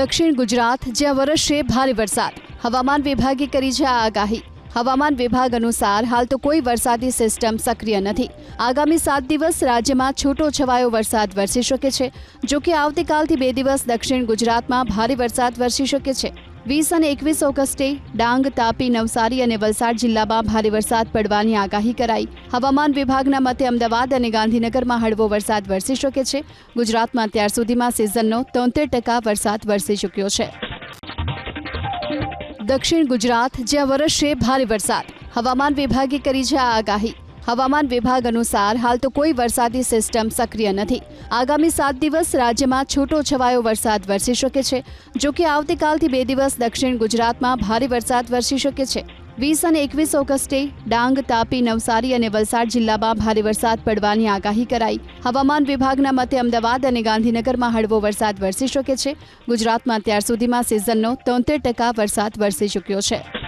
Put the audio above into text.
દક્ષિણ ગુજરાત, જ્યાં વરસશે ભારે વરસાદ. હવામાન વિભાગે કરી છે આગાહી. હવામાન વિભાગ અનુસાર હાલ તો કોઈ વરસાદી સિસ્ટમ સક્રિય નથી. આગામી સાત દિવસ રાજ્યમાં છૂટો છવાયો વરસાદ વરસી શકે છે જો કે આવતીકાલથી બે દિવસ દક્ષિણ ગુજરાતમાં ભારે વરસાદ વરસી શકે છે. વીસ અને એકવીસ ઓગસ્ટે ડાંગ, તાપી, નવસારી અને વલસાડ જિલ્લામાં ભારે વરસાદ પડવાની આગાહી કરાઈ. હવામાન વિભાગના મતે અમદાવાદ અને ગાંધીનગરમાં હળવો વરસાદ વરસી શકે છે. ગુજરાતમાં અત્યાર સુધીમાં સિઝનનો તોતેર ટકા વરસાદ વરસી ચૂક્યો છે. દક્ષિણ ગુજરાત, જ્યાં વરસશે ભારે વરસાદ. હવામાન વિભાગે કરી છે આ આગાહી. હવામાન વિભાગ અનુસાર હાલ તો કોઈ વરસાદી સિસ્ટમ સક્રિય નથી. આગામી સાત દિવસ રાજ્યમાં છૂટો છવાયો વરસાદ વરસી શકે છે, જો કે આવતીકાલથી બે દિવસ દક્ષિણ ગુજરાતમાં ભારે વરસાદ વરસી શકે છે. વીસ અને એકવીસ ઓગસ્ટે ડાંગ, તાપી, નવસારી અને વલસાડ જિલ્લામાં ભારે વરસાદ પડવાની આગાહી કરાઈ. હવામાન વિભાગના મતે અમદાવાદ અને ગાંધીનગરમાં હળવો વરસાદ વરસી શકે છે. ગુજરાતમાં અત્યાર સુધીમાં સિઝનનો તોતેર ટકા વરસાદ વરસી ચૂક્યો છે.